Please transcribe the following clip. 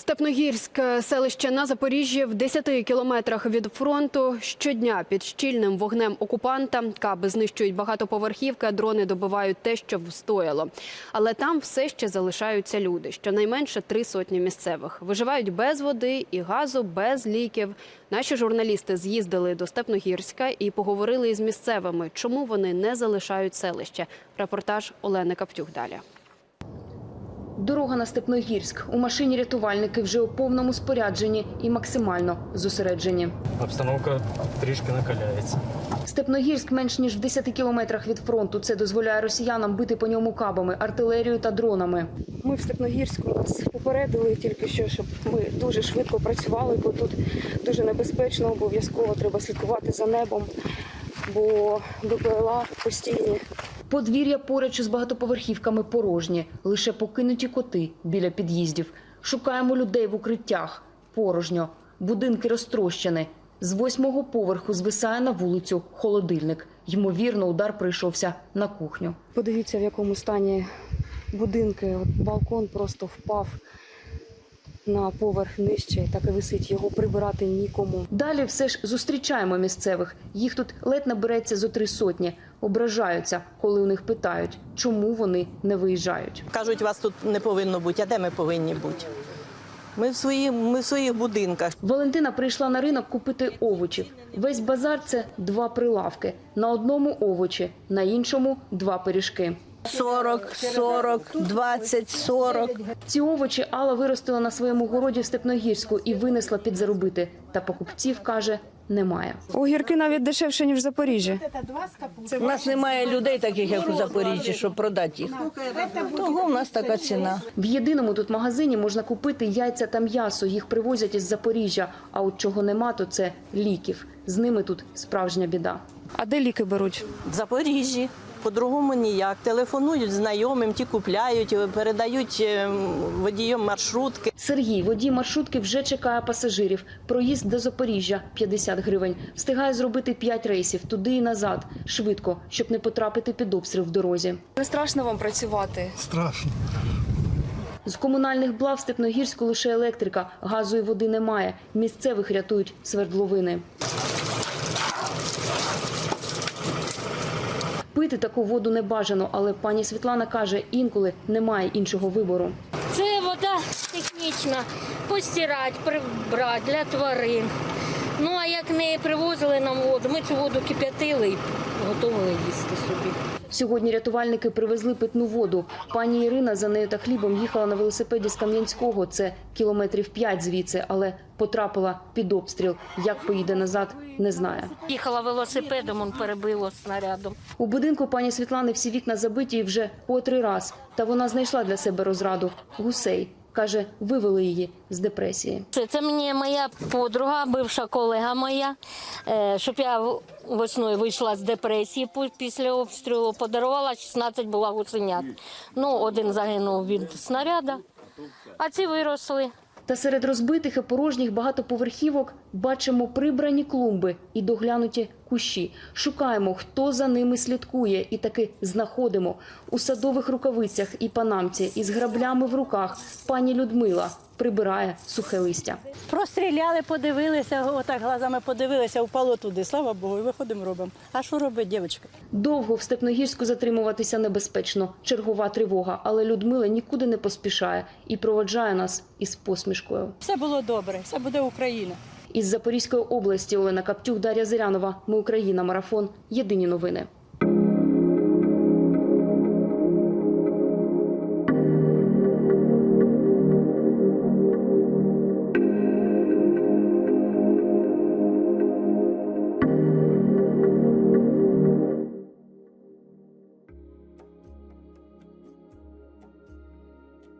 Степногірськ селище на Запоріжжі в 10 кілометрах від фронту. Щодня під щільним вогнем окупанта каби знищують багатоповерхівки, дрони добивають те, що встояло. Але там все ще залишаються люди. Щонайменше три сотні місцевих виживають без води і газу, без ліків. Наші журналісти з'їздили до Степногірська і поговорили із місцевими, чому вони не залишають селище. Репортаж Олени Каптюх далі. Дорога на Степногірськ. У машині рятувальники вже у повному спорядженні і максимально зосереджені. Обстановка трішки накаляється. Степногірськ менш ніж в 10 кілометрах від фронту. Це дозволяє росіянам бити по ньому кабами, артилерією та дронами. Ми в Степногірську нас попередили тільки що, щоб ми дуже швидко працювали, бо тут дуже небезпечно, обов'язково треба слідкувати за небом, бо БПЛА постійні. Подвір'я поруч із багатоповерхівками порожні, лише покинуті коти біля під'їздів. Шукаємо людей в укриттях. Порожньо. Будинки розтрощені. З восьмого поверху звисає на вулицю холодильник. Ймовірно, удар прийшовся на кухню. Подивіться, в якому стані будинки. Балкон просто впав на поверх нижче, так і висить. Його прибирати нікому. Далі все ж зустрічаємо місцевих. Їх тут ледь набереться зо три сотні. Ображаються, коли у них питають, чому вони не виїжджають. Кажуть, вас тут не повинно бути. А де ми повинні бути? Ми в, свої, ми в своїх будинках. Валентина прийшла на ринок купити овочів. Весь базар це два прилавки. На одному овочі, на іншому два пиріжки. 40, 40, 20, 40. Ці овочі Алла виростила на своєму городі в Степногірську і винесла підзаробити. Та покупців каже, немає. Огірки навіть дешевше, ніж в Запоріжжі. У нас немає людей таких, як у Запоріжжі, щоб продати їх. Того в нас така ціна. В єдиному тут магазині можна купити яйця та м'ясо. Їх привозять із Запоріжжя. А от чого нема, то це ліків. З ними тут справжня біда. А де ліки беруть? В Запоріжжі. По-другому ніяк. Телефонують знайомим, ті купляють, передають е, водіям маршрутки. Сергій, водій маршрутки, вже чекає пасажирів. Проїзд до Запоріжжя 50 гривень. Встигає зробити 5 рейсів туди і назад. Швидко, щоб не потрапити під обстріл в дорозі. Не страшно вам працювати? Страшно. З комунальних благ в Степногірську лише електрика, газу і води немає. Місцевих рятують свердловини. Пити таку воду не бажано, але пані Світлана каже, інколи немає іншого вибору. Це вода технічна, постирати, прибрати для тварин. Ну а як не привозили нам воду, ми цю воду кип'ятили і готували їсти собі. Сьогодні рятувальники привезли питну воду. Пані Ірина за нею та хлібом їхала на велосипеді з Кам'янського. Це кілометрів п'ять звідси, але потрапила під обстріл. Як поїде назад, не знає. Їхала велосипедом, он перебило снарядом. У будинку пані Світлани всі вікна забиті вже по три раз. Та вона знайшла для себе розраду гусей. Каже, вивели її з депресії. Це, це мені моя подруга, бивша колега моя, е, щоб я весною вийшла з депресії після обстрілу, подарувала 16 була гусенят. Ну, один загинув від снаряда, а ці виросли. Та серед розбитих і порожніх багатоповерхівок бачимо прибрані клумби і доглянуті кущі. Шукаємо, хто за ними слідкує, і таки знаходимо у садових рукавицях і панамці із граблями в руках. Пані Людмила прибирає сухе листя. Простріляли, подивилися, отак глазами подивилися, впало туди. Слава Богу, і виходимо, робимо. А що робить дівчинка? Довго в Степногірську затримуватися небезпечно. Чергова тривога, але Людмила нікуди не поспішає і проводжає нас із посмішкою. Все було добре, все буде Україна. Із Запорізької області Олена Каптюк, Дар'я Зирянова. Ми Україна. Марафон. Єдині новини.